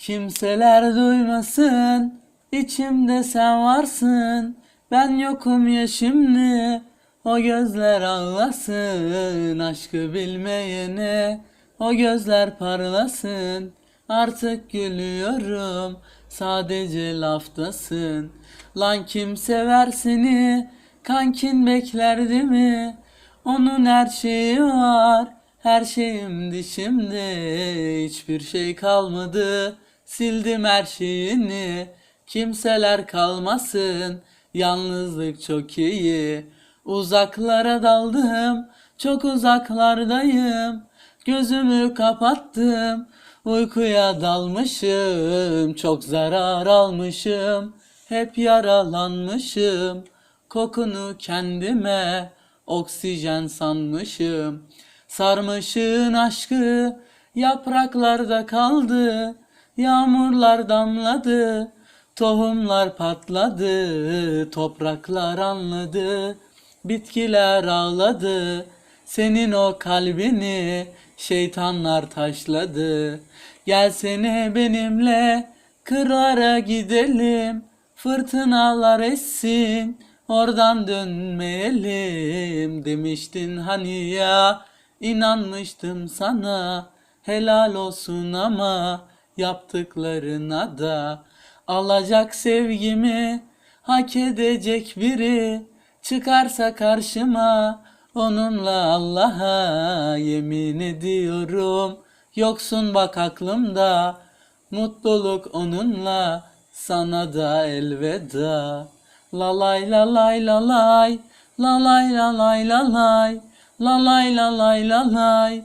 Kimseler duymasın, içimde sen varsın. Ben yokum ya şimdi, o gözler ağlasın. Aşkı bilmeyene, o gözler parlasın. Artık gülüyorum, sadece laftasın. Lan kim sever seni, kankin beklerdi mi? Onun her şeyi var, her şeyim dişimde. Hiçbir şey kalmadı, sildim her şeyini. Kimseler kalmasın, yalnızlık çok iyi. Uzaklara daldım, çok uzaklardayım. Gözümü kapattım, uykuya dalmışım. Çok zarar almışım, hep yaralanmışım. Kokunu kendime oksijen sanmışım. Sarmışın aşkı yapraklarda kaldı. Yağmurlar damladı, tohumlar patladı, topraklar anladı, bitkiler ağladı. Senin o kalbini şeytanlar taşladı. Gelsene benimle kırlara gidelim. Fırtınalar essin, oradan dönmeyelim demiştin hani ya. inanmıştım sana, helal olsun ama yaptıklarına da. Alacak sevgimi hak edecek biri çıkarsa karşıma onunla Allah'a yemin ediyorum. Yoksun bak aklımda mutluluk onunla sana da elveda. La lay la lay la lay la lay la